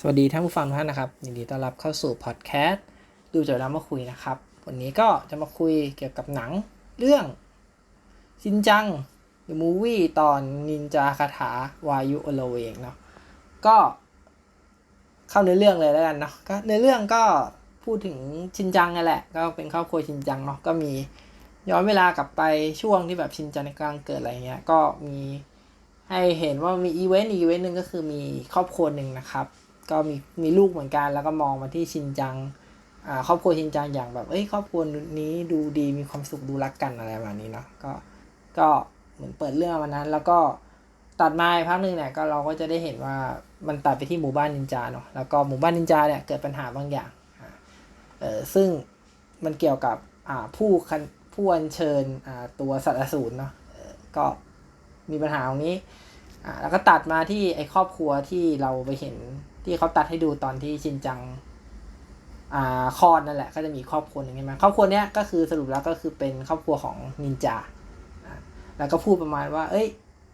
สวัสดีท่านผู้ฟังทุกท่านนะครับยินดีต้อนรับเข้าสู่พอดแคสต์ดูจบแล้วมาคุยนะครับ วันนี้ก็จะมาคุยเกี่ยวกับหนังเรื่องชินจัง The Movie ตอนนินจาคาถาวายุอโลเวงเนาะก็เข้าเนื้อเรื่องเลยแล้วกันเนาะก็เนื้อเรื่องก็พูดถึงชินจังนั่นแหละ ก็เป็นครอบครัวชินจังเนาะก็มีย้อนเวลากลับไปช่วงที่แบบชินจังในกลางเกิดอะไรเงี้ยก็มีให้เห็นว่ามีอีเวนต์อีเวนต์หนึ่งก็คือมีครอบครัวหนึ่งนะครับ ก็มีมีลูกเหมือนกัน แล้วก็มองมาที่ชินจังอ่าครอบครัวชินจังอย่างแบบ เอ้ย ครอบครัวนี้ดูดีมีความสุขดูรักกันอะไรแบบนี้เนาะก็ก็เหมือนเปิดเรื่องวันนั้น แล้วก็ตัดมาอีกพักหนึ่งเนี่ยก็เราก็จะได้เห็นว่ามันตัดไปที่หมู่บ้านนินจาเนาะแล้วก็หมู่บ้านนินจาเนี่ยเกิดปัญหาบางอย่างอ่าเออซึ่งมันเกี่ยวกับอ่าผู้คันผู้อัญเชิญอ่าตัวสัตว์อสูรเนาะก็มีปัญหาตรงนี้อ่าแล้วก็ตัดมาที่ไอ้ครอบครัวที่เราไปเห็น ที่เขาตัดให้ดูตอนที่ชินจังอ่าคลอดนั่นแหละ ก็จะมีครอบครัวหนึ่งใช่ไหมครอบครัวเนี้ยก็คือสรุปแล้วก็คือเป็นครอบครัวของนินจาแล้วก็พูดประมาณว่า เอ้ย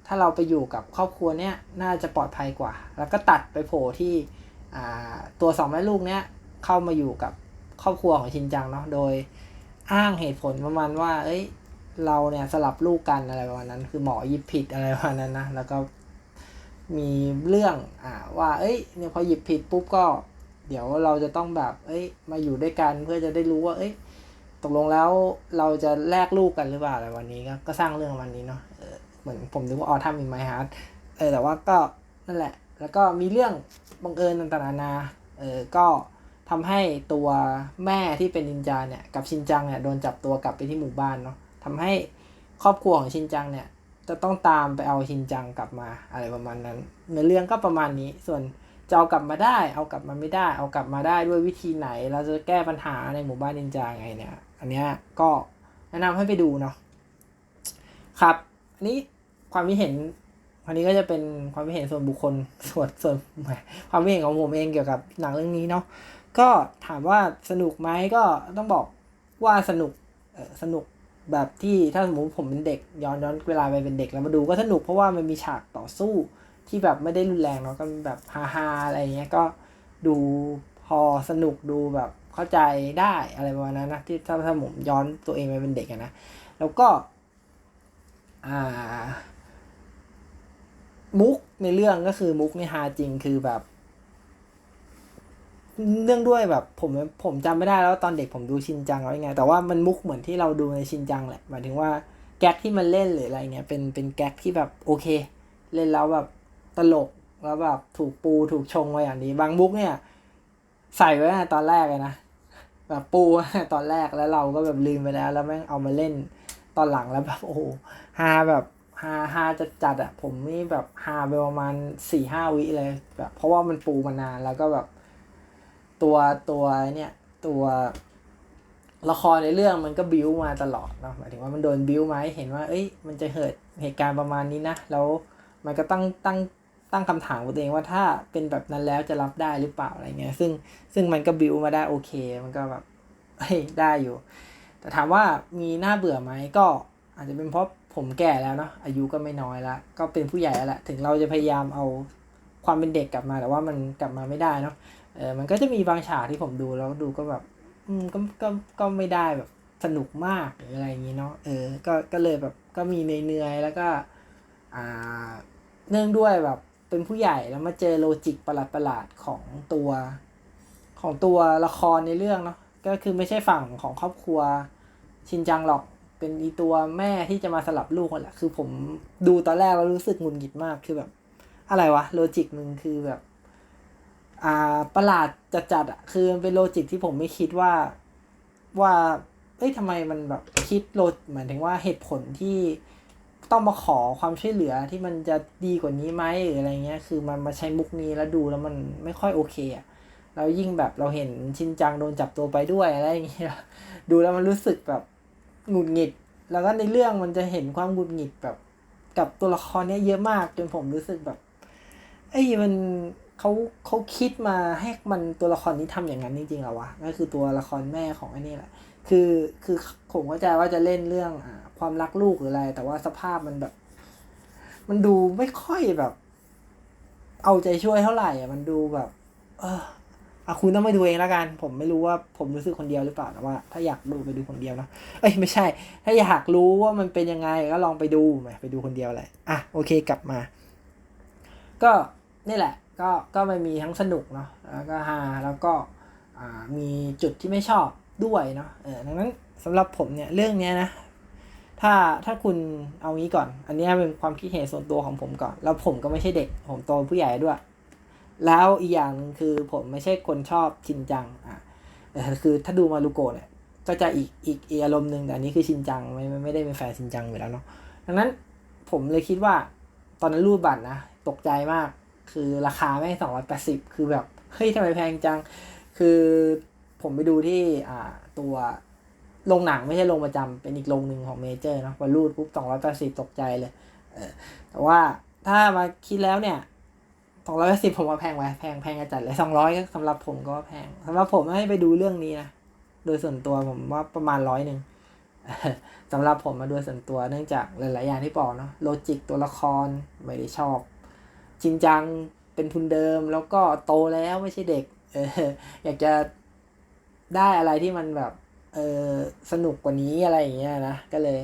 ถ้าเราไปอยู่กับครอบครัวเนี้ยน่าจะปลอดภัยกว่า แล้วก็ตัดไปโผล่ที่อ่าตัวสองแม่ลูกเนี้ยเข้ามาอยู่กับครอบครัวของชินจังเนาะโดยอ้างเหตุผลประมาณว่า เอ้ย เราเนี่ยสลับลูกกันอะไรประมาณนั้น คือหมอยิบผิดอะไรประมาณนั้นนะ แล้วก็ มีเรื่องอ่าว่า เอ้ยเนี่ยพอหยิบผิดปุ๊บก็ เดี๋ยวเราจะต้องแบบ เอ้ย มาอยู่ด้วยกันเพื่อจะได้รู้ว่า เอ้ย ตกลงแล้วเราจะแลกลูกกันหรือเปล่าอะไรวันนี้ก็ก็สร้างเรื่องวันนี้เนาะเออเหมือนผมนึกว่าออทำมีไมฮาร์ดเออแต่ว่าก็นั่นแหละ แล้วก็มีเรื่องบังเอิญต่างๆนานาเออก็ทำให้ตัวแม่ที่เป็นนินจาเนี่ยกับชินจังเนี่ยโดนจับตัวกลับไปที่หมู่บ้านเนาะทำให้ครอบครัวของชินจังเนี่ย จะต้องตามไปเอาชินจังกลับมาอะไรประมาณนั้นเนื้อเรื่องก็ประมาณนี้ ส่วนจะเอากลับมาได้ เอากลับมาไม่ได้ เอากลับมาได้ด้วยวิธีไหน เราจะแก้ปัญหาในหมู่บ้านนินจาไงเนี่ย อันเนี้ยก็แนะนำให้ไปดูเนาะ ครับ อันนี้ความคิดเห็นอันนี้ก็จะเป็นความคิดเห็นส่วนบุคคลส่วนส่วนความคิดเห็นของผมเองเกี่ยวกับหนังเรื่องนี้เนาะ ก็ถามว่าสนุกไหมก็ต้องบอกว่าสนุก สนุก แบบที่ถ้าสมมติผมเป็นเด็กย้อนย้อนเวลาไปเป็นเด็กแล้วมาดูก็สนุกเพราะว่ามันมีฉากต่อสู้ที่แบบไม่ได้รุนแรงเนาะก็แบบฮาฮาๆอะไรเงี้ยก็ดูพอสนุกดูแบบเข้าใจได้อะไรประมาณนั้นนะที่ถ้าถ้าผมย้อนตัวเองไปเป็นเด็กนะแล้วก็อ่ามุกในเรื่องก็คือมุกในฮาจริงคือแบบ เรื่องด้วยแบบผมผมจำไม่ได้แล้วตอนเด็กผมดูชินจังแล้วยังไง แต่ว่ามันมุกเหมือนที่เราดูในชินจังแหละหมายถึงว่าแก๊กที่มันเล่นหรืออะไรเงี้ยเป็นเป็นแก๊กที่แบบโอเค เล่นแล้วแบบตลกแล้วแบบถูกปูถูกชงไว้อย่างนี้บางมุกเนี่ย ใส่ไว้ตอนแรกเลยนะแบบปูตอนแรกแล้วเราก็แบบลืมไปแล้ว แล้วแม่งเอามาเล่นตอนหลังแล้วแบบโอ้โหฮาแบบฮาฮาจัดจัดอะผมนี่แบบฮาไปประมาณสี่ห้าวิเลยแบบเพราะว่ามันปูมานานแล้วก็แบบ ตัวตัวเนี่ยตัวละครในเรื่องมันก็บิ้วมาตลอดเนาะหมายถึงว่ามันโดนบิ้วมาให้เห็นว่า เอ้ยมันจะเกิดเหตุการณ์ประมาณนี้นะแล้วมันก็ตั้งตั้งตั้งคำถามตัวเองว่าถ้าเป็นแบบนั้นแล้วจะรับได้หรือเปล่าอะไรเงี้ยซึ่งซึ่งมันก็บิ้วมาได้โอเค มันก็แบบเฮ้ยได้อยู่ แต่ถามว่ามีน่าเบื่อไหมก็อาจจะเป็นเพราะผมแก่แล้วเนาะอายุก็ไม่น้อยละก็เป็นผู้ใหญ่แล้วแหละถึงเราจะพยายามเอาความเป็นเด็กกลับมาแต่ว่ามันกลับมาไม่ได้เนาะ เออมันก็จะมีบางฉากที่ผมดูแล้วดูก็แบบ อืมก็ก็ก็ไม่ได้แบบสนุกมากหรืออะไรอย่างนี้เนาะเออก็ก็เลยแบบก็มีเหนื่อยๆแล้วก็ อ่า เนื่องด้วยแบบเป็นผู้ใหญ่แล้วมาเจอโลจิกประหลาดๆของตัวของตัวละครในเรื่องเนาะก็คือไม่ใช่ฝั่งของครอบครัวชินจังหรอกเป็นอีตัวแม่ที่จะมาสลับลูกคนแหละคือผมดูตอนแรกแล้วรู้สึกงุดหงิดมากคือแบบ อะไรวะโลจิกมึงคือแบบ อ่าประหลาดจัดๆอะคือมันเป็นโลจิกที่ผมไม่คิดว่าว่าเอ้ยทำไมมันแบบคิดโลหมายถึงว่าเหตุผลที่ต้องมาขอความช่วยเหลือที่มันจะดีกว่านี้ไหมหรืออะไรเงี้ย คือมันมาใช้มุกนี้แล้วดูแล้วมันไม่ค่อยโอเคอะแล้วยิ่งแบบเราเห็นชินจังโดนจับตัวไปด้วยอะไรอย่างเงี้ยดูแล้วมันรู้สึกแบบหงุดหงิด แล้วก็ในเรื่องมันจะเห็นความหงุดหงิดแบบ กับตัวละครเนี้ยเยอะมากจนผมรู้สึกแบบ เอ้ยมัน เขาเขาคิดมาให้มันตัวละครนี้ทำอย่างนั้นจริงๆเหรอวะก็คือตัวละครแม่ของไอ้นี่แหละ คือคือผมเข้าใจว่าจะเล่นเรื่องอ่าความรักลูกหรืออะไร แต่ว่าสภาพมันแบบ มันดูไม่ค่อยแบบ เอาใจช่วยเท่าไหร่อะมันดูแบบ เอออะคุณต้องไปดูเองแล้วกัน ผมไม่รู้ว่าผมรู้สึกคนเดียวหรือเปล่าแต่ว่า ถ้าอยากดูไปดูคนเดียวนะเอ้ยไม่ใช่ ถ้าอยากรู้ว่ามันเป็นยังไงก็ลองไปดูไปดูคนเดียวแหละอะโอเคกลับมา ก็นี่แหละ ก็ก็มันมีทั้งสนุกเนาะแล้วก็ฮาแล้วก็มีจุดที่ไม่ชอบด้วยเนาะเออดังนั้นสำหรับผมเนี่ยเรื่องเนี้ยนะ ถ้าถ้าคุณเอางี้ก่อน อันนี้เป็นความคิดเห็นส่วนตัวของผมก่อน แล้วผมก็ไม่ใช่เด็ก ผมโตผู้ใหญ่ด้วย แล้วอีกอย่างหนึงคือผมไม่ใช่คนชอบชินจังอะคือถ้าดูมารุโกะเนี่ยก็จะอีกอีกอีกอารมณ์หนึ่งแต่อันนี้คือชินจังไม่ไม่ไม่ได้เป็นแฟนชินจังอยู่แล้วเนาะดังนั้นผมเลยคิดว่าตอนนั้นรูดบัตรนะตกใจมาก คือราคาไม่สองร้อยแปดสิบคือแบบ เฮ้ยทำไมแพงจัง คือผมไปดูที่อ่าตัวโรงหนังไม่ใช่โรงประจำเป็นอีกโรงหนึ่งของเมเจอร์เนาะพอรูดปุ๊บสองร้อยแปดสิบตกใจเลยเออแต่ว่าถ้ามาคิดแล้วเนี่ยสองร้อยสิบผมว่าแพงไว้แพงแพงกระจัดเลยสองร้อยสำหรับผมก็แพงสำหรับผมให้ไปดูเรื่องนี้นะโดยส่วนตัวผมว่าประมาณร้อยหนึ่งสำหรับผมมาโดยส่วนตัวเนื่องจากหลาย ๆ อย่างที่บอกเนาะโลจิกตัวละครไม่ได้ชอบ จริงจังเป็นทุนเดิมแล้วก็โตแล้วไม่ใช่เด็ก เอออยากจะได้อะไรที่มันแบบ เออสนุกกว่านี้อะไรอย่างเงี้ยนะก็เลย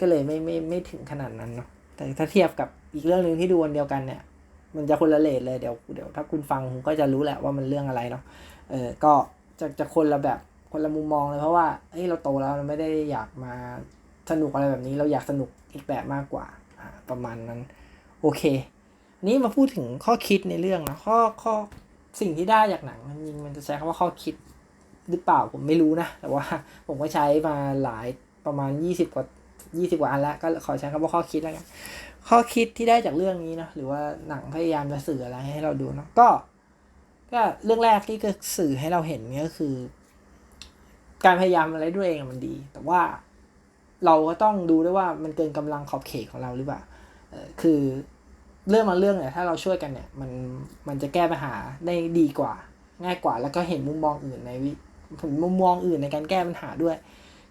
ก็เลยไม่ไม่ไม่ถึงขนาดนั้นเนาะแต่ถ้าเทียบกับอีกเรื่องหนึ่งที่ดูอันเดียวกันเนี่ย มันจะคนละเลทเลยเดี๋ยวเดี๋ยวถ้าคุณฟังคุณก็จะรู้แหละว่ามันเรื่องอะไรเนาะเออก็จะจะคนละแบบคนละมุมมองเลยเพราะว่าเฮ้ยเราโตแล้วเราไม่ได้อยากมาสนุกอะไรแบบนี้ เราอยากสนุกอีกแบบมากกว่าประมาณนั้น โอเค นี้มาพูดถึงข้อคิดในเรื่องนะข้อข้อสิ่งที่ได้จากหนังมันจริงมันจะใช้คำว่าข้อคิดหรือเปล่าผมไม่รู้นะ แต่ว่าผมก็ใช้มาหลายประมาณยี่สิบกว่ายี่สิบกว่าอันแล้ว ก็ขอใช้คำว่าข้อคิดแล้วกันข้อคิดที่ได้จากเรื่องนี้นะหรือว่าหนังพยายามจะสื่ออะไรให้เราดูเนาะก็ ก็เรื่องแรกที่ก็สื่อให้เราเห็นนี่ก็คือ การพยายามอะไรด้วยเองมันดี แต่ว่าเราก็ต้องดูด้วยว่ามันเกินกำลังขอบเขตของเราหรือเปล่าคือ เรื่องบาเรื่องเนี่ยถ้าเราช่วยกันเนี่ยมันมันจะแก้ปัญหาได้ดีกว่า ง่ายกว่าแล้วก็เห็นมุมมองอื่นในวิเห็นมุมมองอื่นในการแก้ปัญหาด้วย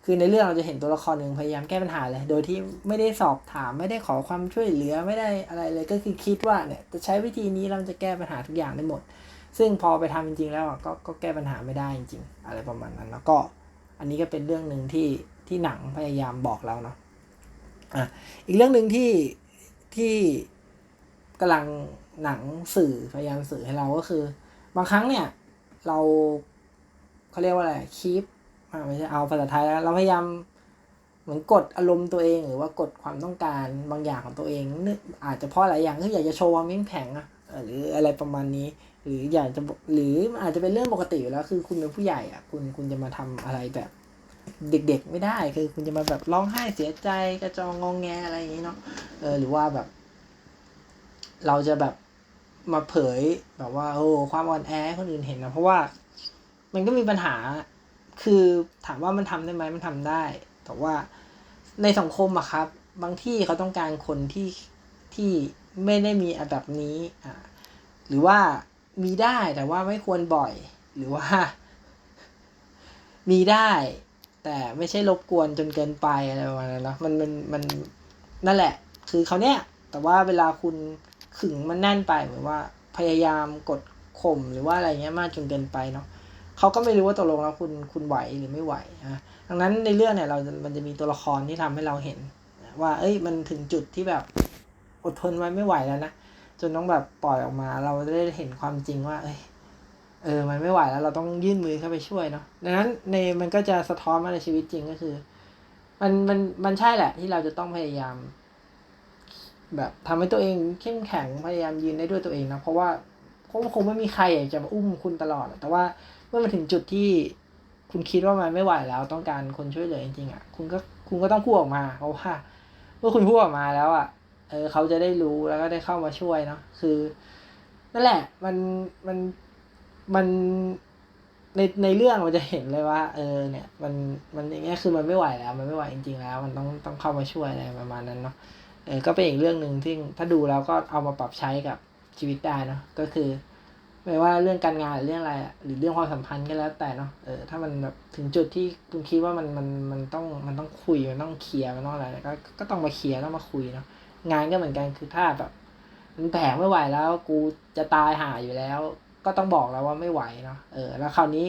คือในเรื่องเราจะเห็นตัวละครหนึ่งพยายามแก้ปัญหาเลย โดยที่ไม่ได้สอบถามไม่ได้ขอความช่วยเหลือไม่ได้อะไรเลยก็คือคิดว่าเนี่ยจะใช้วิธีนี้เราจะแก้ปัญหาทุกอย่างได้หมด ซึ่งพอไปทำจริง ๆ แล้วก็ก็แก้ปัญหาไม่ได้จริง ๆ อะไรประมาณนั้นแล้วก็ อันนี้ก็เป็นเรื่องหนึ่งที่ที่หนังพยายามบอกเราเนาะอะอีกเรื่องหนึ่งที่ที่ กำลังหนังสื่อพยายามสื่อให้เราก็คือ บางครั้งเนี่ย เราเขาเรียกว่าอะไรคีปไม่ใช่เอาภาษาไทยแล้วเราพยายามเหมือนกดอารมณ์ตัวเองหรือว่ากดความต้องการบางอย่างของตัวเองนึกอาจจะเพราะหลายอย่างคืออยากจะโชว์ความเข้มแข็งอะหรืออะไรประมาณนี้ หรืออยากจะหรืออาจจะเป็นเรื่องปกติอยู่แล้ว คือคุณเป็นผู้ใหญ่อะคุณคุณจะมาทำอะไรแบบ เด็กๆไม่ได้คือคุณจะมาแบบร้องไห้เสียใจกระจองงองแงอะไรอย่างนี้เนาะเออหรือว่าแบบ เราจะแบบมาเผยแบบว่าโอ้ความอ่อนแอให้คนอื่นเห็นนะเพราะว่ามันก็มีปัญหา คือถามว่ามันทำได้ไหมมันทำได้ แต่ว่าในสังคมอะครับ บางที่เขาต้องการคนที่ที่ไม่ได้มีแบบนี้อ่าหรือว่ามีได้แต่ว่าไม่ควรบ่อย หรือว่า มีได้ แต่ไม่ใช่รบกวนจนเกินไปอะไรประมาณนั้นเนอะมันมันมันนั่นแหละ คือเขาเนี้ยแต่ว่าเวลาคุณ ขึงมันแน่นไปเหมือนว่าพยายามกดข่มหรือว่าอะไรเงี้ยมากจนเกินไปเนาะเขาก็ไม่รู้ว่าตกลงแล้วคุณคุณไหวหรือไม่ไหวนะดังนั้นในเรื่องเนี่ยเรามันจะมีตัวละครที่ทำให้เราเห็น ว่า เอ้ยมันถึงจุดที่แบบอดทนไว้ไม่ไหวแล้วนะจนต้องแบบปล่อยออกมา เราได้เห็นความจริงว่า เอ้ยเออ มันไม่ไหวแล้วเราต้องยื่นมือเข้าไปช่วยเนาะดังนั้นในมันก็จะสะท้อนมาในชีวิตจริงก็คือ มันมันมันใช่แหละที่เราจะต้องพยายาม แบบทำให้ตัวเองเข้มแข็งพยายามยืนได้ด้วยตัวเองนะเพราะว่าคงคงไม่มีใครอยากจะมาอุ้มคุณตลอด แต่ว่าเมื่อมาถึงจุดที่คุณคิดว่ามันไม่ไหวแล้วต้องการคนช่วยเหลือจริงๆอะคุณก็คุณก็ต้องพูดออกมา เพราะว่าเมื่อคุณพูดออกมาแล้วอะเออเขาจะได้รู้แล้วก็ได้เข้ามาช่วยเนาะคือนั่นแหละมันมันมันในในเรื่องมันจะเห็นเลยว่า เออเนี่ย มันมันอย่างเงี้ยคือมันไม่ไหวแล้ว มันไม่ไหวจริง ๆ แล้ว มันต้องต้องเข้ามาช่วยอะไรประมาณนั้นเนาะ เออก็เป็นอีกเรื่องหนึ่งที่ถ้าดูแล้วก็เอามาปรับใช้กับชีวิตได้เนาะก็คือไม่ว่าเรื่องการงานหรือเรื่องอะไรหรือเรื่องความสัมพันธ์ก็แล้วแต่เนาะเออถ้ามันแบบถึงจุดที่คุณคิดว่ามันมันมันต้องมันต้องคุยมันต้องเคลียร์มันต้องอะไรก็ก็ต้องมาเคลียร์ต้องมาคุยเนาะงานก็เหมือนกันคือถ้าแบบมันแผงไม่ไหวแล้วกูจะตายหาอยู่แล้วกก็ต้องบอกแล้วว่าไม่ไหวเนาะเออ แล้วคราวนี้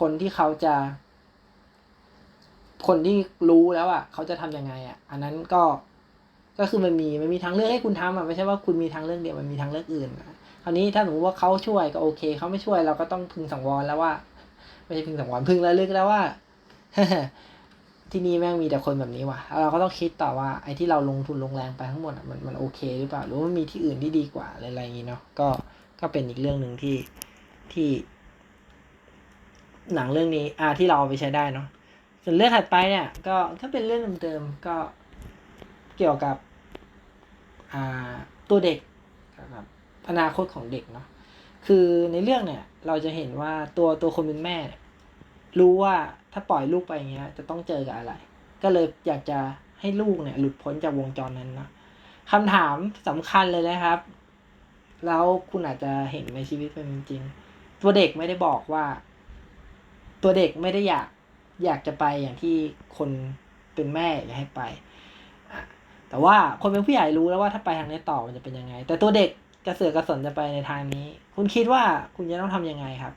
คนที่เขาจะ คนที่รู้แล้วอะเขาจะทำยังไงอะ อันนั้นก็ ก็คือมันมีมันมีทางเลือกให้คุณทำอะไม่ใช่ว่าคุณมีทางเลือกเดียวมันมีทางเลือกอื่นอะคราวนี้ถ้าสมมติว่าเขาช่วยก็โอเค เขาไม่ช่วยเราก็ต้องพึงสังวรแล้วว่า ไม่ใช่พึงสังวรพึงระลึกแล้วว่า ที่นี่แม่งมีแต่คนแบบนี้ว่ะเราก็ต้องคิดต่อว่าไอ้ที่เราลงทุนลงแรงไปทั้งหมดอะมันมันโอเคหรือเปล่าหรือว่ามีที่อื่นที่ดีกว่าอะไรอย่างงี้เนาะก็ก็เป็นอีกเรื่องหนึ่งที่ที่ หนังเรื่องนี้อ่าที่เราเอาไปใช้ได้เนาะส่วนเรื่องถัดไปเนี่ย ก็ก็เป็นเรื่องเดิมๆก็ กี่ยวกับตัวเด็กนะครับอนาคตของเด็กเนาะคือในเรื่องเนี่ยเราจะเห็นว่าตัวตัวคนเป็นแม่ รู้ว่าถ้าปล่อยลูกไปอย่างเงี้ยจะต้องเจอกับอะไร ก็เลยอยากจะให้ลูกเนี่ย หลุดพ้นจากวงจรนั้นเนาะคำถามสำคัญเลยนะครับ แล้วคุณอาจจะเห็นในชีวิตเป็นจริง ตัวเด็กไม่ได้บอกว่า ตัวเด็กไม่ได้อยากอยากจะไปอย่างที่คนเป็นแม่อยากให้ไป แต่ว่าคนเป็นผู้ใหญ่รู้แล้วว่าถ้าไปทางนี้ต่อมันจะเป็นยังไง แต่ตัวเด็กกระเสือกกระสนจะไปในทางนี้ คุณคิดว่าคุณจะต้องทำยังไงครับ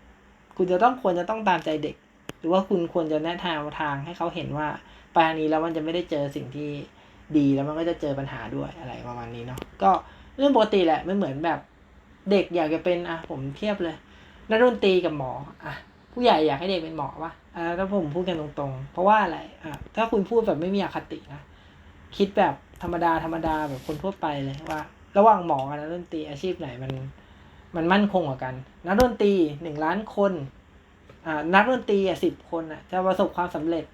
คุณจะต้องควรจะต้องตามใจเด็ก หรือว่าคุณควรจะแนะทางทางให้เขาเห็นว่าไปทางนี้แล้วมันจะไม่ได้เจอสิ่งที่ดีแล้วมันก็จะเจอปัญหาด้วยอะไรประมาณนี้เนาะก็เรื่องปกติแหละไม่เหมือนแบบเด็กอยากจะเป็นอะผมเทียบเลยนักดนตรีกับหมออะผู้ใหญ่อยากให้เด็กเป็นหมอปะอ่าถ้าผมพูดกันตรงๆ เพราะว่าอะไรอ่าถ้าคุณพูดแบบไม่มีอคตินะคิดแบบ รรมดาธรรมดาแบบคนทั่วไปเลยว่า ระหว่างหมอกับนักดนตรีอาชีพไหนมัน มันมั่นคงกว่ากัน นักดนตรีหนึ่งล้านคนอ่านักดนตรีอะสิบคนอะ จะประสบความสำเร็จ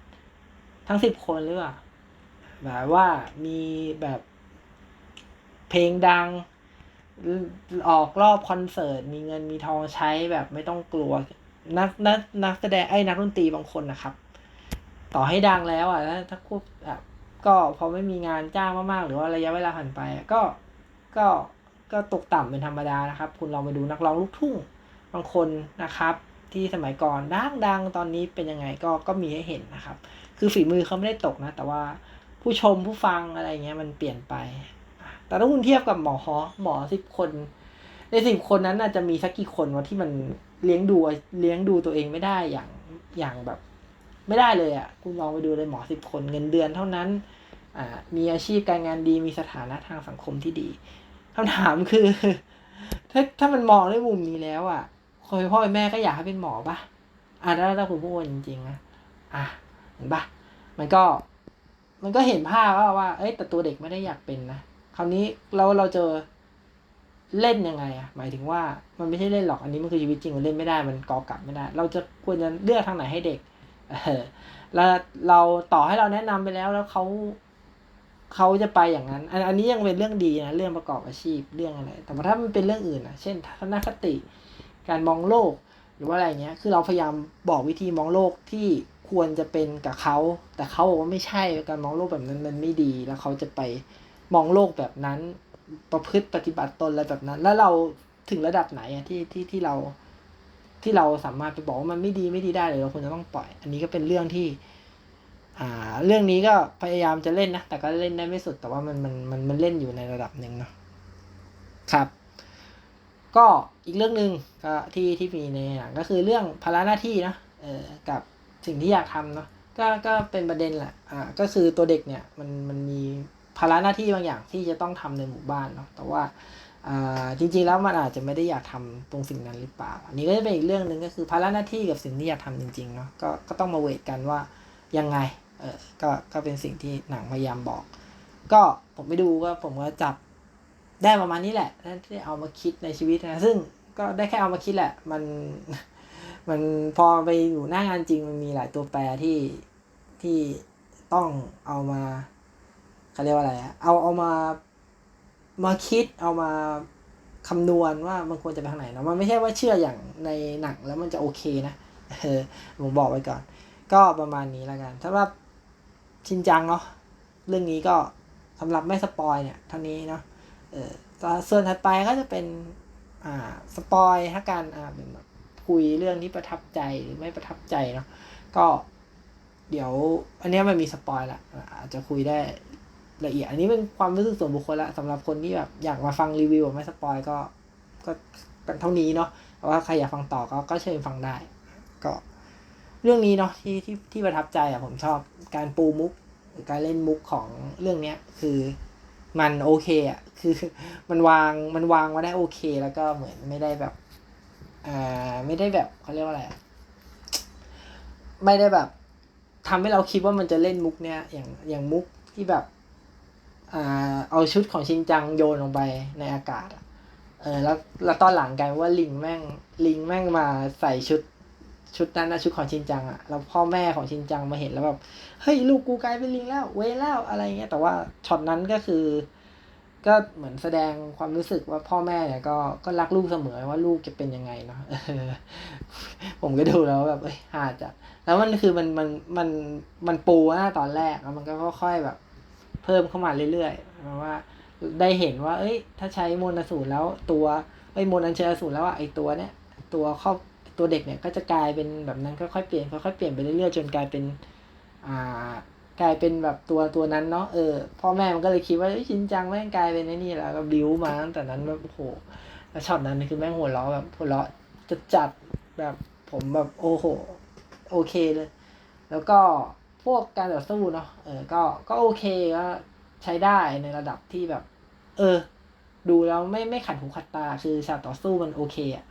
ทั้งสิบคนหรือเปล่าแบบว่ามีแบบเพลงดังออกรอบคอนเสิร์ต มีเงินมีทองใช้แบบไม่ต้องกลัว นักนักนักแสดงไอ้นักดนตรีบางคนนะครับ ต่อให้ดังแล้วอะถ้าถ้าควบ ก็พอไม่มีงานจ้างมากๆ หรือว่าระยะเวลาผ่านไป ก็ก็ก็ตกต่ำเป็นธรรมดานะครับ คุณลองไปดูนักร้องลูกทุ่งบางคนนะครับ ที่สมัยก่อนดังดังตอนนี้เป็นยังไงก็ก็มีให้เห็นนะครับ คือฝีมือเขาไม่ได้ตกนะ แต่ว่าผู้ชมผู้ฟังอะไรเงี้ยมันเปลี่ยนไป แต่ถ้าคุณเทียบกับหมอฮอหมอสิบคน ในสิบคนนั้นน่าจะมีสักกี่คนวะที่มันเลี้ยงดูเลี้ยงดูตัวเองไม่ได้อย่างอย่างแบบ ไม่ได้เลยอะ่ะคุณลองไปดูเลยหมอสิบคนเงินเดือนเท่านั้นอ่ามีอาชีพการงานดีมีสถานะทางสังคมที่ดีคำถามคือ ถ้าถ้ามันมองในมุมนี้แล้วอะ่ะคนพ่อแม่ก็อยากให้เป็นหมอปะอะถ้าถ้าคุณพูดจริงๆนะอะเห็นปะมันก็ มันก็เห็นภาพว่าว่า เอ้ยแต่ตัวเด็กไม่ได้อยากเป็นนะคราวนี้เราเราเจอเล่นยังไงอะหมายถึงว่ามันไม่ใช่เล่นหรอกอันนี้มันคือชีวิตจริงมันเล่นไม่ได้มันกอกลับไม่ได้ เราจะควรจะเลือกทางไหนให้เด็ก เออแล้วเราต่อให้เราแนะนำไปแล้วแล้วเขาเขาจะไปอย่างนั้น อันอันนี้ยังเป็นเรื่องดีนะเรื่องประกอบอาชีพเรื่องอะไร แต่ว่าถ้ามันเป็นเรื่องอื่นอะเช่นทัศนคติ การมองโลกหรือว่าอะไรเงี้ย คือเราพยายามบอกวิธีมองโลกที่ควรจะเป็นกับเขา แต่เขาบอกว่าไม่ใช่การมองโลกแบบนั้นมันไม่ดี แล้วเขาจะไปมองโลกแบบนั้น ประพฤติปฏิบัติตนอะไรแบบนั้น แล้วเราถึงระดับไหนอะที่ที่ที่เรา ที่เราสามารถไปบอกว่ามันไม่ดีไม่ดีได้เลยเราควรจะต้องปล่อย อันนี้ก็เป็นเรื่องที่ อ่า เรื่องนี้ก็พยายามจะเล่นนะ แต่ก็เล่นได้ไม่สุด แต่ว่ามันมันมันมันเล่นอยู่ในระดับหนึ่งเนาะ ครับ ก็อีกเรื่องหนึ่งก็ที่ที่มีในหนังก็คือเรื่องภาระหน้าที่นะเออกับสิ่งที่อยากทำเนาะ ก็ก็เป็นประเด็นแหละ อ่า ก็คือตัวเด็กเนี่ยมันมันมีภาระหน้าที่บางอย่างที่จะต้องทำในหมู่บ้านเนาะ แต่ว่า จริงๆแล้วมันอาจจะไม่ได้อยากทำตรงสิ่งนั้นหรือเปล่า อันนี้ก็จะเป็นอีกเรื่องหนึ่งก็คือภาระหน้าที่กับสิ่งที่อยากทำจริงๆเนาะก็ก็ต้องมาเวทกันว่ายังไงเออก็ก็เป็นสิ่งที่หนังพยายามบอก ก็ผมไปดูก็ผมก็จับได้ประมาณนี้แหละที่เอามาคิดในชีวิตนะซึ่งก็ได้แค่เอามาคิดแหละ มันมันพอไปอยู่หน้างานจริงมันมีหลายตัวแปรที่ที่ต้องเอามาเขาเรียกว่าอะไรอะเอาเอามา มาคิดเอามาคำนวณว่ามันควรจะไปทางไหนเนาะมันไม่ใช่ว่าเชื่ออย่างในหนังแล้วมันจะโอเคนะเออผมบอกไว้ก่อน ก็ประมาณนี้แล้วกันสำหรับชินจังเนาะเรื่องนี้ก็สำหรับไม่สปอยเนี่ยเท่านี้เนาะเออส่วนถัดไปก็จะเป็นอ่าสปอยถ้าการอ่าเป็นคุยเรื่องที่ประทับใจหรือไม่ประทับใจเนาะก็เดี๋ยวอันนี้มันมีสปอยละอาจจะคุยได้ ละเอียด อันนี้เป็นความรู้สึกส่วนบุคคลละสำหรับคนที่แบบอยากมาฟังรีวิวแบบไม่สปอยก็ก็เท่านี้เนาะว่าใครอยากฟังต่อก็ก็เชิญฟังได้ ก็ เรื่องนี้เนาะที่ที่ที่ประทับใจอะผมชอบการปูมุกการเล่นมุกของเรื่องเนี้ย คือมันโอเคอะคือมันวางมันวางมาได้โอเค แล้วก็เหมือนไม่ได้แบบอ่าไม่ได้แบบเขาเรียกว่าอะไรไม่ได้แบบทำให้เราคิดว่ามันจะเล่นมุกเนี้ยอย่างอย่างมุกที่แบบ เอาชุดของชินจังโยนลงไปในอากาศเออแล้วแล้วตอนหลังกลายเป็นว่าลิงแม่งลิงแม่งมาใส่ชุดชุดนั้นนะชุดของชินจังอะแล้วพ่อแม่ของชินจังมาเห็นแล้วแบบเฮ้ยลูกกูกลายเป็นลิงแล้ว เว้ยแล้วอะไรเงี้ยแต่ว่าช็อตนั้นก็คือ ก็เหมือนแสดงความรู้สึกว่าพ่อแม่เนี่ยก็ก็รักลูกเสมอว่าลูกจะเป็นยังไงเนาะผมก็ดูแล้วแบบเอ้ยหาจัดแล้วมันคือมันมันมันมันปูนะตอนแรกแล้วมันก็ค่อยๆแบบ เพิ่มเข้ามาเรื่อยๆหมายว่าได้เห็นว่า เอ้ย ถ้าใช้มนอสูรแล้วตัวไอ้มนต์อัญเชอสูรแล้วอะไอ้ตัวเนี้ยตัวครอบตัวเด็กเนี่ยก็จะกลายเป็นแบบนั้นค่อยๆเปลี่ยนค่อยๆเปลี่ยนไปเรื่อยๆจนกลายเป็นอ่ากลายเป็นแบบตัวตัวนั้นเนาะเออพ่อแม่มันก็เลยคิดว่าชินจังแม่งกลายเป็นไอ้นี่แล้วก็บิ้วมาตั้งแต่นั้นแบบโอ้โหแล้วช็อตนั้นคือแม่งหัวเราะแบบหัวเราะจะจัดแบบผมแบบโอ้โหโอเคเลย แล้วก็ พวกการต่อสู้เนาะเออก็ก็โอเคก็ใช้ได้ในระดับที่แบบ เออ ดูแล้วไม่ไม่ขัดหูขัดตา คือฉากต่อสู้มันโอเคอะ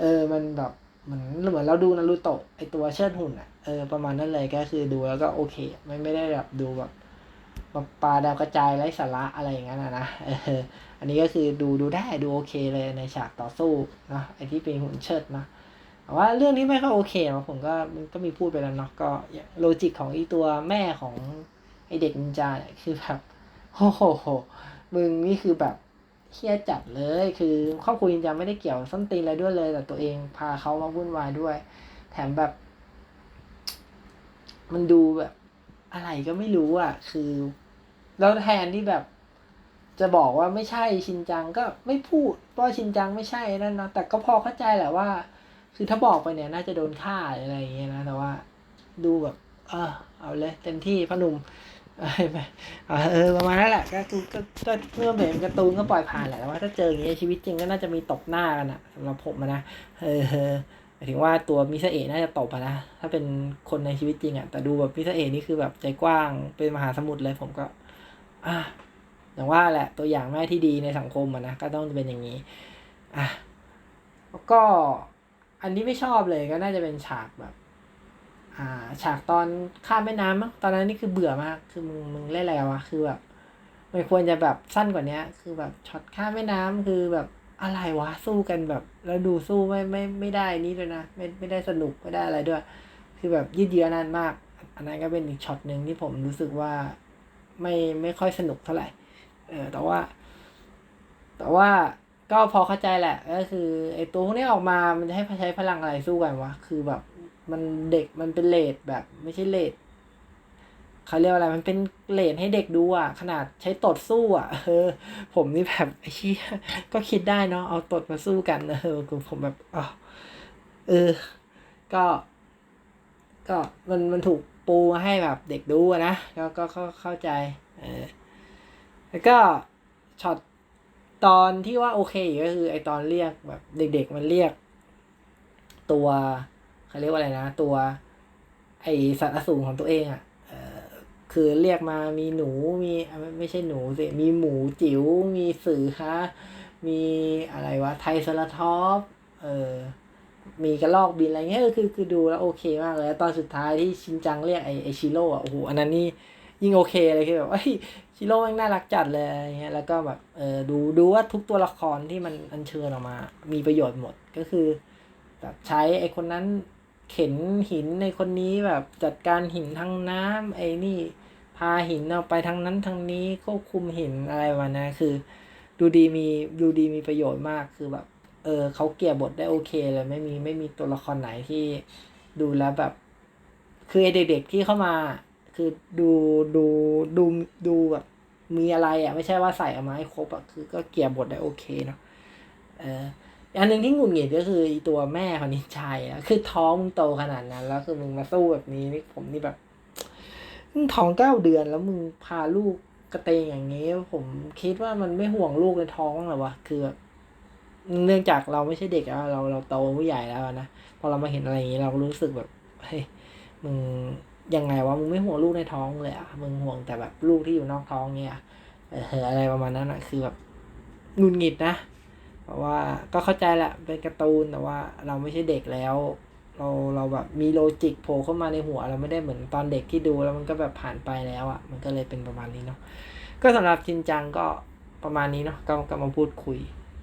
เออมันแบบเหมือนเหมือนเราดูนารูโตะไอตัวเชิดหุ่นอะเออประมาณนั้นเลยก็คือดูแล้วก็โอเค ไม่ไม่ได้แบบดูแบบแบบปลาดาวกระจายไร้สาระอะไรอย่างนั้นนะนะเอออันนี้ก็คือดูดูได้ดูโอเคเลยในฉากต่อสู้เนาะไอที่เป็นหุ่นเชิดนะ แต่ว่าเรื่องนี้ไม่ค่อยโอเคหรอกผมก็มันก็มีพูดไปแล้วเนาะก็โลจิกของอีตัวแม่ของไอเด็กนินจาเนี่ยคือแบบโอ้โหมึงนี่คือแบบเฮี้ยจัดเลย คือครอบครัวยินจาไม่ได้เกี่ยวส้นตีนอะไรด้วยเลย แต่ตัวเองพาเขามาวุ่นวายด้วย แถมแบบ มันดูแบบ อะไรก็ไม่รู้อะ คือ แล้วแทนที่แบบ จะบอกว่าไม่ใช่ชินจังก็ไม่พูดว่าชินจังไม่ใช่นั่นนะแต่ก็พอเข้าใจแหละว่า คือถ้าบอกไปเนี่ยน่าจะโดนฆ่าออะไรอย่างเงี้ยนะแต่ว่าดูแบบ เออ เอาเลยเต็มที่พอหนุ่มเออไปเออประมาณนั้นแหละก็คือก็เมื่อเห็นการ์ตูนก็ปล่อยผ่านแหละแต่ว่าถ้าเจออย่างนี้ยชีวิตจริงก็น่าจะมีตบหน้ากันอะสำหรับผมนะเออหมายถึงว่าตัวมิซาเอะน่าจะตบอะนะถ้าเป็นคนในชีวิตจริงอะแต่ดูแบบมิซาเอะนี่คือแบบใจกว้างเป็นมหาสมุทรเลยผมก็ อะอย่างว่าแหละตัวอย่างแม่ที่ดีในสังคมอะนะก็ต้องเป็นอย่างนี้อะแล้วก็ อันที่ไม่ชอบเลยก็น่าจะเป็นฉากแบบ อ่า ฉากตอนข้ามแม่น้ำมั้งตอนนั้นนี่คือเบื่อมาก คือมึงมึงเล่นอะไรวะคือแบบมันควรจะแบบสั้นกว่านี้คือแบบช็อตข้ามแม่น้ำคือแบบอะไรวะสู้กันแบบ แล้วดูสู้ไม่ไม่ไม่ได้นี่ด้วยนะไม่ไม่ได้สนุกไม่ได้อะไรด้วย คือแบบยืดเยื้อนานมาก อันนั้นก็เป็นอีกช็อตหนึ่งที่ผมรู้สึกว่าไม่ไม่ค่อยสนุกเท่าไหร่ เออแต่ว่า แต่ว่า ก็พอเข้าใจแหละก็คือไอ้ตัวพวกนี้ออกมามันจะให้ใช้พลังอะไรสู้กันวะคือแบบ มันเด็กมันเป็นเลดแบบ ไม่ใช่เลดเขาเรียกว่าอะไรมันเป็นเลดให้เด็กดูอะ ขนาดใช้ตดสู้อะเออ ผมนี่แบบไอ้เชี่ยก็คิดได้เนาะเอาตดมาสู้กันเออผมแบบอ๋อเออ ก็ ก็มันมันถูกปูให้แบบเด็กดูอะนะก็ก็เข้าใจ เออแล้วก็ช็อต ตอนที่ว่าโอเคก็คือไอตอนเรียกแบบเด็ก ๆ มันเรียก ตัวเขาเรียกว่าอะไรนะ ตัว ไอสัตว์อสูรของตัวเองอะ่ะคือเรียกมามีหนูมีไม่ไม่ใช่หนูสิมีหมูจิ๋วมีสือฮะมีอะไรวะไทเซราทอปเออมีกระลอกบินอะไรเงี้ยคือคือดูแล้วโอเคมากเลยแล้วตอนสุดท้ายที่ชินจังเรียกไอไอชิโร่อะโอ้โหอันนั้นนี่ ยิ่งโอเคเลยคือแบบเอ้ชิโร่แม่งน่ารักจัดเลยอะไรเงี้ยแล้วก็แบบเออดูดูว่าทุกตัวละครที่มันอัญเชิญออกมา มีประโยชน์หมดก็คือ แบบใช้ไอคนนั้นเข็นหินในคนนี้แบบจัดการหินทางน้ำไอ้นี่พาหินเอาไปทางนั้นทางนี้ควบคุมหินอะไรวะนะคือ ดูดีมีดูดีมีประโยชน์มากคือแบบ เออเขาเกลี่ยบทได้โอเคเลยไม่มีไม่มีตัวละครไหนที่ดูแลแบบ คือไอเด็กๆที่เข้ามา คือดูดูดูดูแบบมีอะไรอะไม่ใช่ว่าใส่เอามาให้ครบอะคือก็เกี่ยบทได้โอเคเนาะเอออันหนึ่งที่หงุดหงิดก็คือตัวแม่ของนินจายอะคือท้องมึงโตขนาดนั้น แล้วคือมึงมาสู้แบบนี้นี่ผมนี่แบบมึงท้องเก้าเดือนแล้วมึงพาลูกกระเตงอย่างนี้ ผมคิดว่ามันไม่ห่วงลูกในท้องหรอวะคือเนื่องจากเราไม่ใช่เด็กแล้วเราเราโตผู้ใหญ่แล้วนะพอเรามาเห็นอะไรอย่างนี้เราก็รู้สึกแบบเฮ้ยมึง ยังไงวะมึงไม่ห่วงลูกในท้องเลยอะมึงห่วงแต่แบบลูกที่อยู่นอกท้องเนี่ยเอออะไรประมาณนั้นอะคือแบบงุนงิดนะ เพราะว่าก็เข้าใจแหละเป็นการ์ตูนแต่ว่าเราไม่ใช่เด็กแล้ว เราเราแบบมีโลจิกโผล่เข้ามาในหัวเราไม่ได้เหมือนตอนเด็กที่ดูแล้วมันก็แบบผ่านไปแล้วอะ่ะ มันก็เลยเป็นประมาณนี้เนาะก็สำหรับชินจังก็ประมาณนี้เนาะก็ก็มาพูดคุย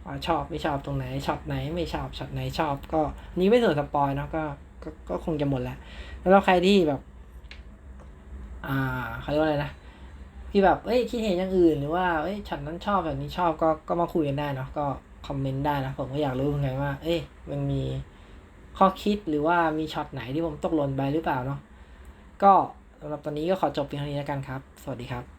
ว่าชอบไม่ชอบตรงไหนชอตไหนไม่ชอบช็อตไหนชอบ ก็นี้ไม่ส่วนสปอยเนาะก็ก็ก็คงจะหมดแล้ว แล้วใครที่แบบ อ่าเขาเรียกว่าอะไรนะที่แบบเอ้ยคิดเห็นอย่างอื่นหรือว่าเอ้ยฉันนั้นชอบแบบนี้ชอบก็ก็มาคุยกันได้เนาะก็คอมเมนต์ได้นะผมก็อยากรู้เหมือนกันว่า เอ้ยมันมีข้อคิดหรือว่ามีช็อตไหนที่ผมตกหล่นไปหรือเปล่าเนาะก็สำหรับตอนนี้ก็ขอจบเพียงเท่านี้แล้วกันครับ สวัสดีครับ